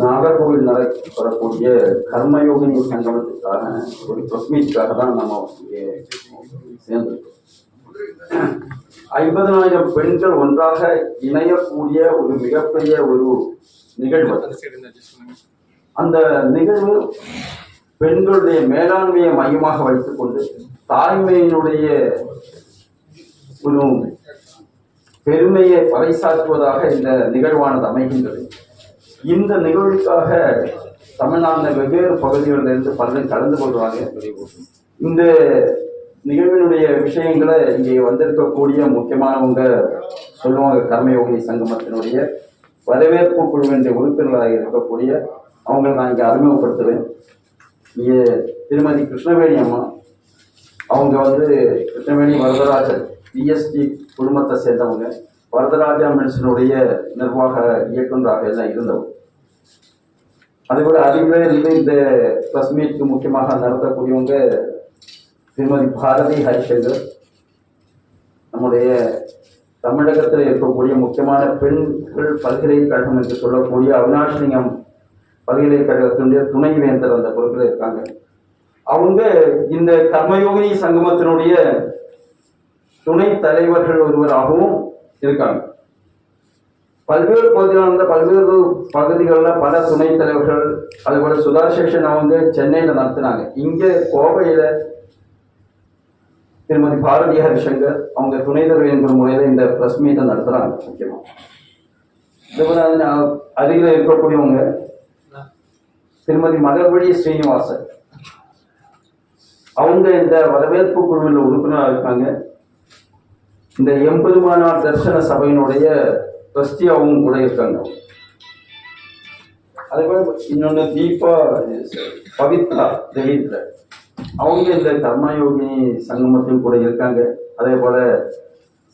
நாகர்கோவில் நடைபெறக்கூடிய கர்மயோகினி சங்கமத்துக்காக ஒரு பிரஸ்மீட்டுக்காக தான் நம்ம இங்கே சேர்ந்திருக்கோம். ஐம்பதனாயிரம் பெண்கள் ஒன்றாக இணையக்கூடிய ஒரு மிகப்பெரிய ஒரு நிகழ்வு. அந்த நிகழ்வு பெண்களுடைய மேலாண்மையை மையமாக வைத்துக்கொண்டு தாய்மையினுடைய ஒரு பெருமையை பறைசாற்றுவதாக இந்த நிகழ்வானது அமைகின்றது. இந்த நிகழ்வுக்காக தமிழ்நாட்டில் வெவ்வேறு பகுதிகளிலிருந்து பலரும் கலந்து கொள்வாங்க. இந்த நிகழ்வினுடைய விஷயங்களை இங்கே வந்திருக்கக்கூடிய முக்கியமானவங்க சொல்லுவாங்க கர்மயோகி சங்கமத்தினுடைய வரவேற்பு குழுவினுடைய உறுப்பினராக இருக்கக்கூடிய அவங்களை நான் இங்கே அறிமுகப்படுத்துவேன் இங்கே திருமதி கிருஷ்ணவேணி அம்மா அவங்க வந்து கிருஷ்ணவேணி வரதராஜன் பிஎஸ்டி குடும்பத்தை சேர்ந்தவங்க. வரதராஜா மென்ஷனுடைய நிர்வாக இயக்குநராக எல்லாம் இருந்தவங்க. அதேபோல அறிவுரை வந்து இந்த பசுமைக்கு முக்கியமாக நடத்தக்கூடியவங்க திருமதி பாரதி ஹரிசங்கர். நம்முடைய தமிழகத்தில் இருக்கக்கூடிய முக்கியமான பெண்கள் பல்கலைக்கழகம் என்று சொல்லக்கூடிய அவினாஷிலிங்கம் பல்கலைக்கழகத்தினுடைய துணைவேந்தர் அந்த பொறுப்பில் இருக்காங்க. அவங்க இந்த கர்மயோகினி சங்கமத்தினுடைய துணை தலைவர்கள் ஒருவராகவும் இருக்காங்க. பல்வேறு பகுதிகளில் இருந்த பல்வேறு பகுதிகளில் பல துணைத் தலைவர்கள் அதுபோல சுதாசேஷன் அவங்க சென்னையில் நடத்தினாங்க. இங்கே கோவையில் திருமதி பாரதி ஹரிசங்கர் அவங்க துணைத்தலைவர் என்கிற முறையில் இந்த ப்ரெஸ் மீட்டை நடத்துகிறாங்க முக்கியமாக இதுபோல அருகில் இருக்கக்கூடியவங்க திருமதி மலர்வழி ஸ்ரீனிவாசன். அவங்க இந்த வரவேற்பு குழுவில் உறுப்பினராக இருக்காங்க. இந்த எம்பெருமானார் தரிசன சபையினுடைய ட்ரஸ்டியாகவும் கூட இருக்காங்க. அதேபோல இன்னொன்று தீபா பவித்ரா தேவேந்திர அவங்க இந்த கர்மயோகினி சங்கமத்தையும் கூட இருக்காங்க. அதே போல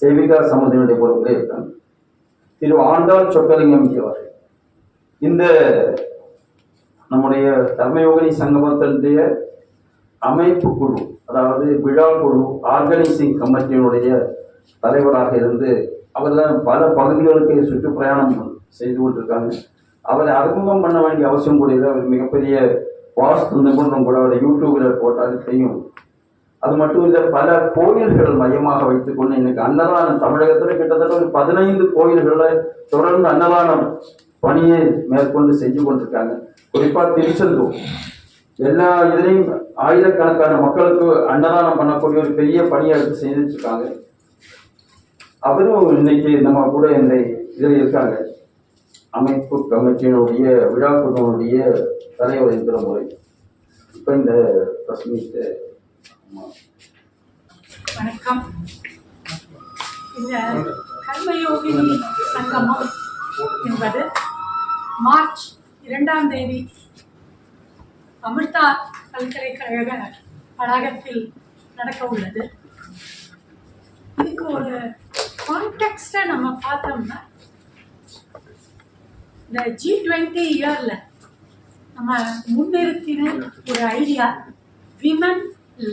சேவிகா சமுதியினுடைய கூட இருக்காங்க. திரு ஆண்டாள் சொக்கலிங்கம் ஜி இந்த நம்முடைய கர்மயோகினி சங்கமத்தினுடைய அமைப்பு குழு அதாவது விழா குழு ஆர்கனைசிங் கமிட்டியினுடைய தலைவராக இருந்து அவர்தான் பல பகுதிகளுக்கு சுற்றுப்பிரயாணம் செய்து கொண்டிருக்காங்க. அவரை அறிமுகம் பண்ண வேண்டிய அவசியம் கூடியது அவர் மிகப்பெரிய வாஸ்து நிபுணம் கூட அவரை யூடியூபில் போட்டாலும் தெரியும் அது மட்டும் இல்லை பல கோயில்கள் மையமாக வைத்துக்கொண்டு இன்னைக்கு அன்னதானம் தமிழகத்தில் கிட்டத்தட்ட ஒரு பதினைந்து கோயில்களை தொடர்ந்து அன்னதானம் பணியை மேற்கொண்டு செஞ்சு கொண்டிருக்காங்க. குறிப்பாக திருச்செந்தூர். எல்லா இதுலேயும் ஆயிரக்கணக்கான மக்களுக்கு அன்னதானம் பண்ணக்கூடிய ஒரு பெரிய பணியை எடுத்து செஞ்சுட்டு இருக்காங்க. அவரும் இன்னைக்கு நம்ம கூட என்னை இதில் இருக்காங்க. அமைப்பு கமிட்டியினுடைய விழா குழுவினுடைய தலைவர் இருக்கிற முறை. இப்போ இந்த பிரஸ்மீட்டு வணக்கம். இந்த கர்மயோகினி சங்கமம் என்பது மார்ச் இரண்டாம் தேதி அமிர்தா பல்கலைக்கழக வளாகத்தில் நடக்க உள்ளது. இதுக்கு ஒரு கான்டெக்ட்டை நம்ம பார்த்தோம்னா இந்த ஜி டுவெண்ட்டி இயரில் நம்ம முன்னிறுத்தின ஒரு ஐடியா விமன்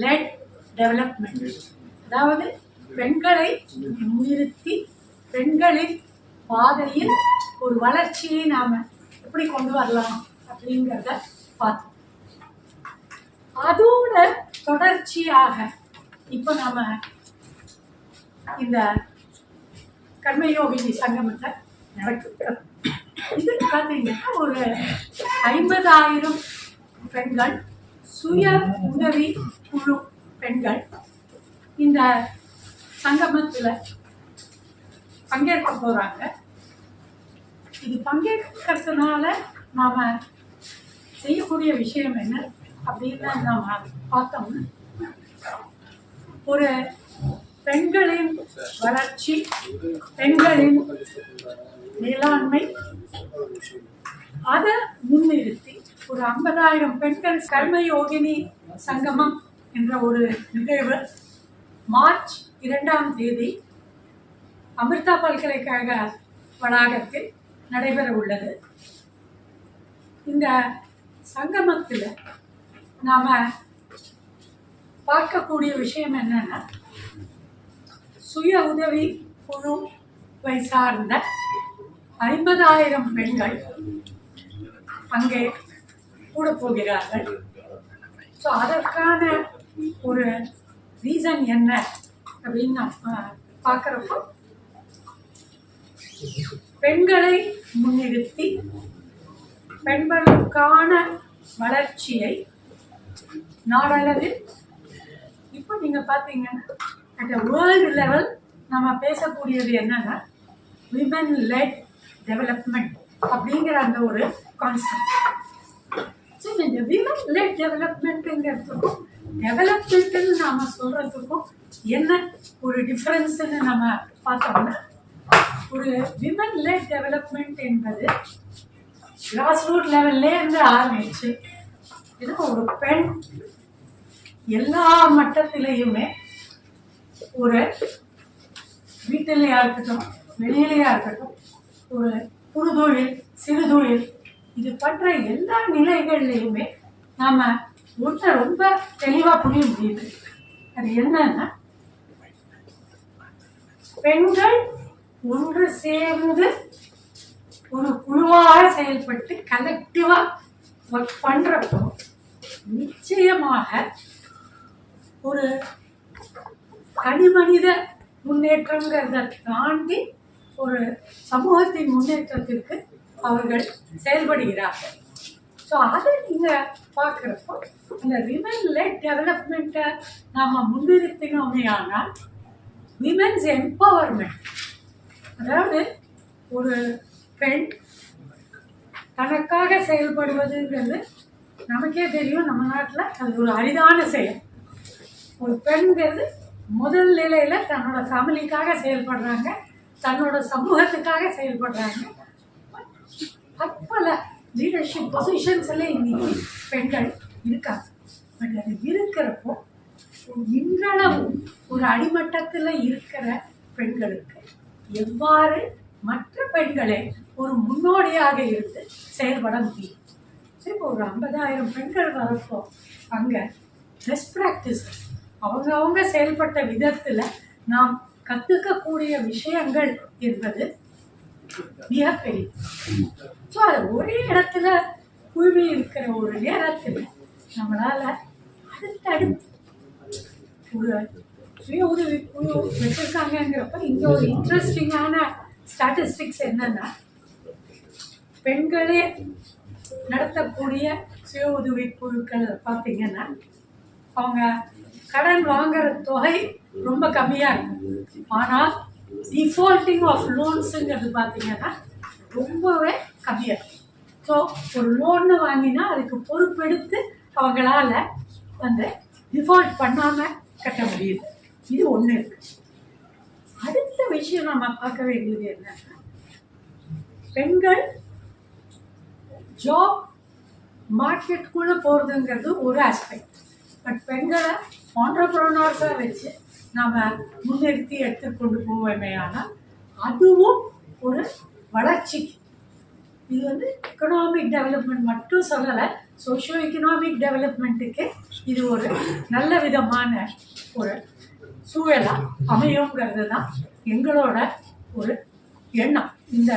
லெட் டெவலப்மெண்ட் அதாவது பெண்களை முன்னிறுத்தி பெண்களின் பாதையில் ஒரு வளர்ச்சியை நாம் எப்படி கொண்டு வரலாம் அப்படிங்கிறத பார்த்தோம். அதோட தொடர்ச்சியாக இப்போ நம்ம இந்த கர்மயோகினி சங்கமத்தை நடக்குது இது பார்த்தீங்கன்னா ஒரு ஐம்பதாயிரம் பெண்கள் சுய உதவி குழு பெண்கள் இந்த சங்கமத்தில் பங்கேற்க போகிறாங்க இது பங்கேற்கிறதுனால நாம் செய்யக்கூடிய விஷயம் என்ன? அப்படின்னு நாம் பார்த்தோம்னா ஒரு பெண்களின் வளர்ச்சி பெண்களின் மேலாண்மை. அதை முன்னிறுத்தி ஒரு ஐம்பதாயிரம் பெண்கள் கர்மயோகினி சங்கமம் என்ற ஒரு நிகழ்வு மார்ச் இரண்டாம் தேதி அமிர்தா பல்கலைக்கழக வளாகத்தில் நடைபெற உள்ளது. இந்த சங்கமத்தில் நாம் பார்க்கக்கூடிய விஷயம் என்னன்னா சுய உதவி குழுவை சார்ந்த ஐம்பதாயிரம் பெண்கள் அங்கே கூட போகிறார்கள். ஸோ அதற்கான ஒரு ரீசன் என்ன அப்படின்னு நம்ம பார்க்குறப்போ பெண்களை முன்னிறுத்தி பெண்களுக்கான வளர்ச்சியை நாடளவில் இப்போ நீங்கள் பார்த்தீங்கன்னா அட் வேர்ல்டு லெவல் நம்ம பேசக்கூடியது என்னன்னா விமன் லெட் டெவலப்மெண்ட் அப்படிங்கிற அந்த ஒரு கான்செப்ட் ஸோ இந்த விமன் லெட் டெவலப்மெண்ட்டுங்கிறதுக்கும் டெவலப்மெண்ட்டுன்னு நாம் சொல்கிறதுக்கும் என்ன ஒரு டிஃப்ரென்ஸுன்னு நம்ம பார்த்தோம்னா ஒரு விமன் லெட் டெவலப்மெண்ட் என்பது கிராஸ் ரூட் லெவல்லே இருந்து ஆரம்பிச்சு இது ஒரு பெண் எல்லா மட்டத்திலையுமே ஒரு வீட்டிலையா இருக்கட்டும் வெளியிலையா இருக்கட்டும் ஒரு குறுதொழில் சிறுதொழில் இது பண்ற எல்லா நிலைகள்லையுமே நாம ஒன்றை ரொம்ப தெளிவா புரிய முடியுது. அது என்னன்னா பெண்கள் ஒன்று சேர்ந்து ஒரு குழுவாக செயல்பட்டு கலெக்டிவா ஒர்க் பண்றப்போ நிச்சயமாக ஒரு தனிமனித முன்னேற்றங்கிறத தாண்டி ஒரு சமூகத்தின் முன்னேற்றத்திற்கு அவர்கள் செயல்படுகிறார்கள். ஸோ அதை நீங்கள் பார்க்குறப்போ இந்த விமன் லெட் டெவலப்மெண்ட்டை நாம் முன்னிறுத்தினோமே ஆனால் விமென்ஸ் எம்பவர்மெண்ட் அதாவது ஒரு பெண் தனக்காக செயல்படுவதுங்கிறது நமக்கே தெரியும் நம்ம நாட்டில் அது ஒரு அரிதான செயல். ஒரு பெண்கிறது முதல் நிலையில் தன்னோட ஃபேமிலிக்காக செயல்படுறாங்க. தன்னோட சமூகத்துக்காக செயல்படுறாங்க. பற்பல லீடர்ஷிப் பொசிஷன்ஸில் இன்னைக்கு பெண்கள் இருக்காங்க. பட் அது இருக்கிறப்போ இன்றளவும் ஒரு அடிமட்டத்தில் இருக்கிற பெண்களுக்கு எவ்வாறு மற்ற பெண்களே ஒரு முன்னோடியாக இருந்து செயல்பட முடியும்? சரி இப்போ ஒரு ஐம்பதாயிரம் பெண்கள் வரப்போ அங்கே பெஸ்ட் ப்ராக்டிஸ் அவங்க அவங்க செயல்பட்ட விதத்தில் நாம் கற்றுக்கக்கூடிய விஷயங்கள் என்பது மிகப்பெரிய. ஸோ அது ஒரே இடத்துல குழுமி இருக்கிற ஒரு நேரத்தில் நம்மளால் அடுத்தடுத்து ஒரு சுய உதவி குழு வச்சிருக்காங்கங்கிறப்ப இங்கே ஒரு இன்ட்ரெஸ்டிங்கான ஸ்டாட்டிஸ்டிக்ஸ் என்னன்னா பெண்களே நடத்தக்கூடிய சுய உதவி குழுக்கள் பார்த்தீங்கன்னா அவங்க கடன் வாங்குற தொகை ரொம்ப கம்மியாக இருக்கும் ஆனால் டிஃபால்ட்டிங் ஆஃப் லோன்ஸுங்கிறது பார்த்தீங்கன்னா ரொம்பவே கம்மியாக இருக்கும் ஸோ ஒரு லோன்னு வாங்கினா அதுக்கு பொறுப்பெடுத்து அவங்களால வந்து டிஃபால்ட் பண்ணாமல் கட்ட முடியுது. இது ஒன்று இருக்கு. அடுத்த விஷயம் நம்ம பார்க்க வேண்டியது என்னன்னா பெண்கள் ஜாப் மார்க்கெட்டுக்குள்ளே போகிறதுங்கிறது ஒரு ஆஸ்பெக்ட் பட் பெண்களை ஆண்டர்ப்ரனர்ஸாக வச்சு நாம் முன்னிறுத்தி எடுத்துக்கொண்டு போவோமே ஆனால் அதுவும் ஒரு வளர்ச்சிக்கு இது வந்து எக்கனாமிக் டெவலப்மெண்ட் மட்டும் சொல்லலை சோஷியோ எக்கனாமிக் டெவலப்மெண்ட்டுக்கு இது ஒரு நல்ல விதமான ஒரு சூழலாக அமையுங்கிறது தான் எங்களோட ஒரு எண்ணம். இந்த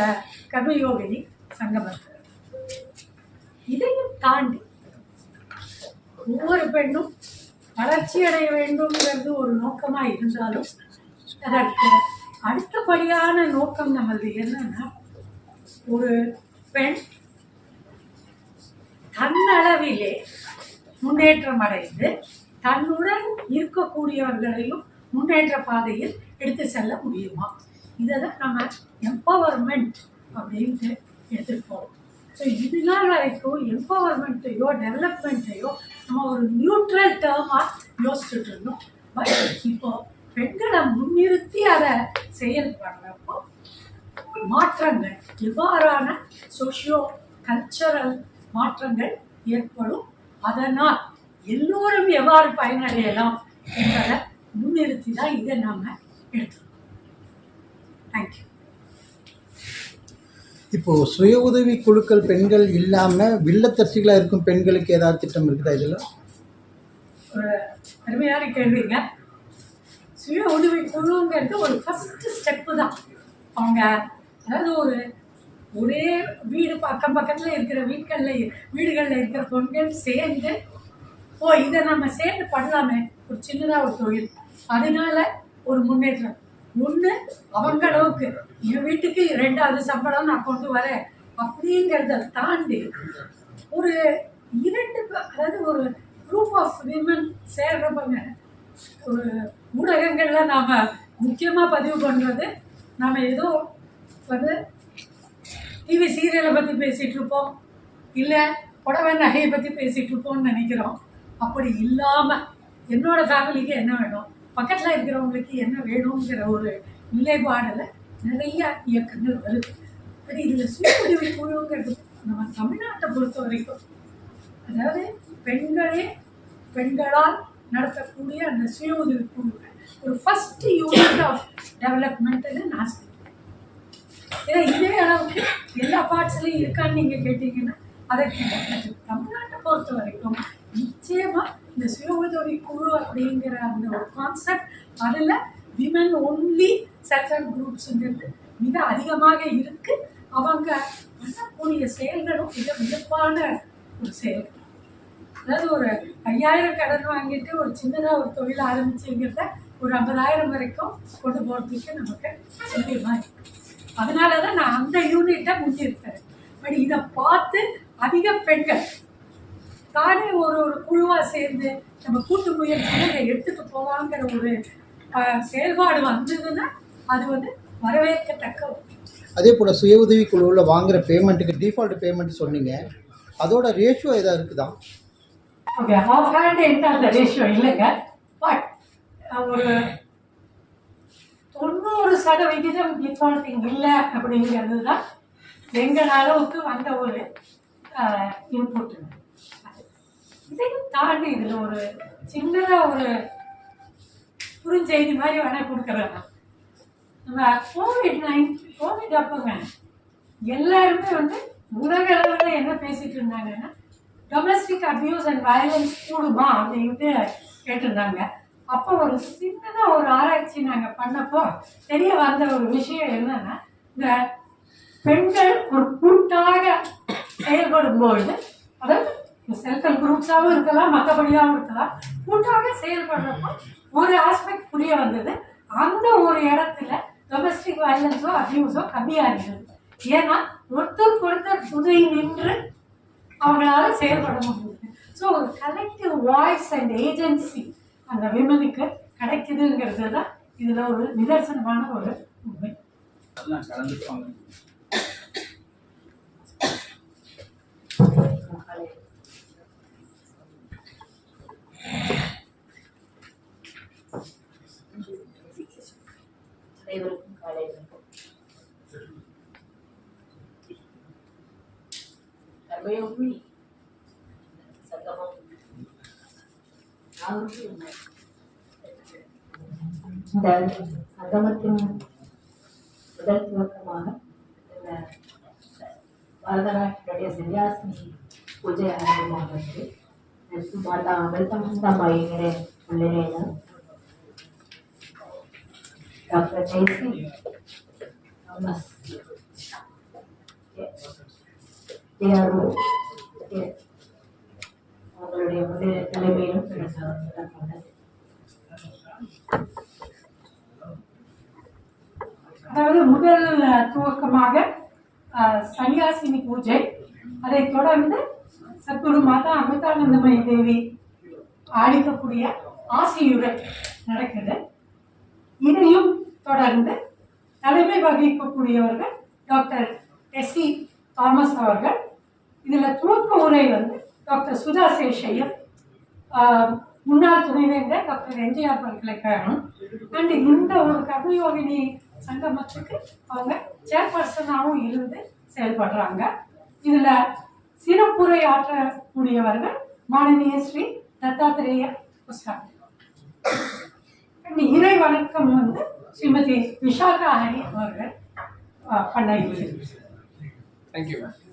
கர்மயோகினி சங்கமத்தில். இதையும் தாண்டி ஒவ்வொரு பெண்ணும் வளர்ச்சி அடைய வேண்டும்ங்கிறது ஒரு நோக்கமாக இருந்தாலும் அதற்கு அடுத்தபடியான நோக்கம் நமது என்னன்னா ஒரு பெண் தன்னளவிலே முன்னேற்றம் அடைந்து தன்னுடன் இருக்கக்கூடியவர்களையும் முன்னேற்ற பாதையில் எடுத்து செல்ல முடியுமா? இதை தான் நம்ம எம்பவர்மெண்ட் அப்படின்ட்டு எடுத்துருப்போம். ஸோ இதனால் வரைக்கும் எம்பவர்மெண்ட்டையோ டெவலப்மெண்ட்டையோ நம்ம ஒரு நியூட்ரல் டேர்மாக யோசிச்சுட்டு இருந்தோம் பட் இப்போ பெண்களை முன்னிறுத்தி அதை செயல்படுறப்போ மாற்றங்கள் எவ்வாறான சோஷியோ கல்ச்சரல் மாற்றங்கள் ஏற்படும். அதனால் எல்லோரும் எவ்வாறு பயனடையலாம் என்பதை முன்னிறுத்தி தான் இதை நாம் எடுத்துக்கணும் தேங்க்யூ இப்போ சுய உதவி குழுக்கள் பெண்கள் இல்லாம வில்லத்தரசிகளா இருக்கும் பெண்களுக்கு ஏதாவது திட்டம் இருக்குதா இதுல? அருமையான கேள்விங்க. சுய உதவி குழுங்கிறது ஒரு ஃபஸ்ட்டு ஸ்டெப்பு தான். அவங்க அதாவது ஒரு ஒரே வீடு பக்கம் பக்கத்தில் இருக்கிற வீட்களில் வீடுகளில் இருக்கிற பெண்கள் சேர்ந்து ஓ இதை நம்ம சேர்ந்து பண்ணலாமே. ஒரு சின்னதாக ஒரு தொழில். அதனால ஒரு முன்னேற்றம். ஒன்று அவங்க அளவுக்கு என் வீட்டுக்கு ரெண்டாவது சம்பளம் நான் கொண்டு வரேன் அப்படிங்கிறத தாண்டி ஒரு இரண்டு அதாவது ஒரு குரூப் ஆஃப் விமன் சேர்றவங்க ஒரு ஊடகங்கள்ல நாம முக்கியமா பதிவு பண்றது நாம ஏதோ வந்து டிவி சீரியலை பத்தி பேசிட்டு இருப்போம் இல்ல புடவை நகையை பத்தி பேசிட்டு இருப்போம்னு நினைக்கிறோம். அப்படி இல்லாம என்னோட ஃபேமிலிக்கு என்ன வேணும்? பக்கத்துல இருக்கிறவங்களுக்கு என்ன வேணுங்கிற ஒரு நிலைப்பாடில் நிறைய இயக்கங்கள் வருது. பட் இதுல சுய உதவி குழுங்கிறது நம்ம தமிழ்நாட்டை பொறுத்த வரைக்கும் அதாவது பெண்களே பெண்களால் நடத்தக்கூடிய அந்த சுய உதவி குழுக்கள் ஒரு ஃபர்ஸ்ட் யூனிட் ஆஃப் டெவலப்மெண்ட்டுன்னு நான் சொல்றேன். ஏன்னா இதே அளவுக்கு எல்லா பார்ட்ஸ்லையும் இருக்கான்னு நீங்கள் கேட்டீங்கன்னா அதை தமிழ்நாட்டை பொறுத்த வரைக்கும் நிச்சயமா இந்த சுய உதவி குழு அப்படிங்கிற அந்த ஒரு கான்செப்ட் அதில் விமன் ஒன்லி செல்ஃப் ஹெல்ப் குரூப்ஸுங்கிறது மிக அதிகமாக இருக்கு. அவங்க பண்ணக்கூடிய செயல்களும் மிக வியப்பான ஒரு செயல்கள் அதாவது ஒரு ஐயாயிரம் கடன் வாங்கிட்டு ஒரு சின்னதாக ஒரு தொழில் ஆரம்பிச்சுங்கிறத ஒரு ஐம்பதாயிரம் வரைக்கும் கொண்டு போகிறதுக்கு நமக்கு சாத்தியமா இருக்கு. அதனால தான் நான் அந்த யூனிட்டை முன்னிறுத்தேன் பட் இதை பார்த்து அதிக பெண்கள் தானே ஒரு ஒரு குழுவாக சேர்ந்து நம்ம கூட்டு முயற்சியில் இதை எடுத்துட்டு போவாங்கிற ஒரு செயல்பாடு வந்ததுன்னா அது வந்து வரவேற்கத்தக்க. அதே போல் சுய உதவி குழுவில் வாங்குற பேமெண்ட்டுக்கு டிஃபால்ட் பேமெண்ட் சொன்னீங்க. அதோட ரேஷியோ எதாவது இருக்குதா? ஓகே ஆஃப் ஹேண்ட் என்கிட்ட அந்த ரேஷியோ இல்லைங்க. பட் ஒரு தொண்ணூறு சதவிகிதம் டிஃபால்ட்டிங் இல்லை அப்படிங்கிறது தான் எங்கள் அளவுக்கு வந்த ஒரு இன்புட் இதையும் தாண்டி இதில் ஒரு சின்னதாக ஒரு குறுஞ்செய்தி மாதிரி வேணால் கொடுக்குறேன். நம்ம கோவிட் நைன் கோவிட் அப்போங்க எல்லாருமே வந்து உலக அளவில் என்ன பேசிட்டு இருந்தாங்கன்னா டொமஸ்டிக் அபியூஸ் அண்ட் வயலன்ஸ் கூடுமா அப்படின்ட்டு கேட்டிருந்தாங்க. அப்போ ஒரு சின்னதாக ஒரு ஆராய்ச்சி நாங்கள் பண்ணப்போ தெரிய வந்த ஒரு விஷயம் என்னன்னா இந்த பெண்கள் ஒரு கூட்டாக செயல்படும் பொழுது அதாவது செல்ஃப் ஹெல்ப் குரூப்ஸாகவும் இருக்கலாம் மற்றபடியாகவும் இருக்கலாம். கூட்டாக செயல்படுறப்போ ஒரு ஆஸ்பெக்ட் புரிய வந்தது. அந்த ஒரு இடத்துல டொமஸ்டிக் வயலன்ஸோ அப்யூஸோ கம்மியாக இருக்குது. ஏன்னா ஒருத்தருக்கு ஒருத்தர் புதை நின்று அவங்களால செயல்பட முடியுது ஸோ ஒரு கலெக்டிவ் வாய்ஸ் அண்ட் ஏஜென்சி அந்த விமனுக்கு கிடைக்குதுங்கிறது தான் இதில் ஒரு நிதர்சனமான ஒரு உண்மை. భూమిని సగమం ఆవులు ఉన్నాయి சங்கமத்தின் முதல் துவக்கமாக வரதராஜனுடைய சன்னியாசினி பூஜை ஆரம்பமாகிறது மாதா அமிர்தமந்தமாயினே உள்ளினேன doctor Jaisy Thomas They are தலைமையிலும் அதாவது முதல் துவக்கமாக சன்னியாசினி பூஜை. அதைத் தொடர்ந்து சத்குரு மாதா அமிர்தானந்தமய தேவி அளிக்கக்கூடிய ஆசியுடன் நடக்குது இதையும் தொடர்ந்து தலைமை வகிக்கக்கூடியவர்கள் டாக்டர் எஸ் சி தாமஸ் அவர்கள் இதில் துவக்க உரை வந்து டாக்டர் சுதா சேஷையர் முன்னாள் துணைவேந்தர் டாக்டர் எம்ஜிஆர் பல்கலைக்கழகம். அண்ட் இந்த ஒரு கர்மயோகினி சங்கமத்துக்கு அவங்க சேர்பர்சனாகவும் இருந்து செயல்படுறாங்க. இதில் சிறப்புரை ஆற்றக்கூடியவர்கள் மாணவிய ஸ்ரீ தத்தாத்திரேய புஸ்தகம் அண்ட் இறை வணக்கம் வந்து ஸ்ரீமதி விஷாகா ஹரி அவர்கள் பண்ண இருக்குது Thank you.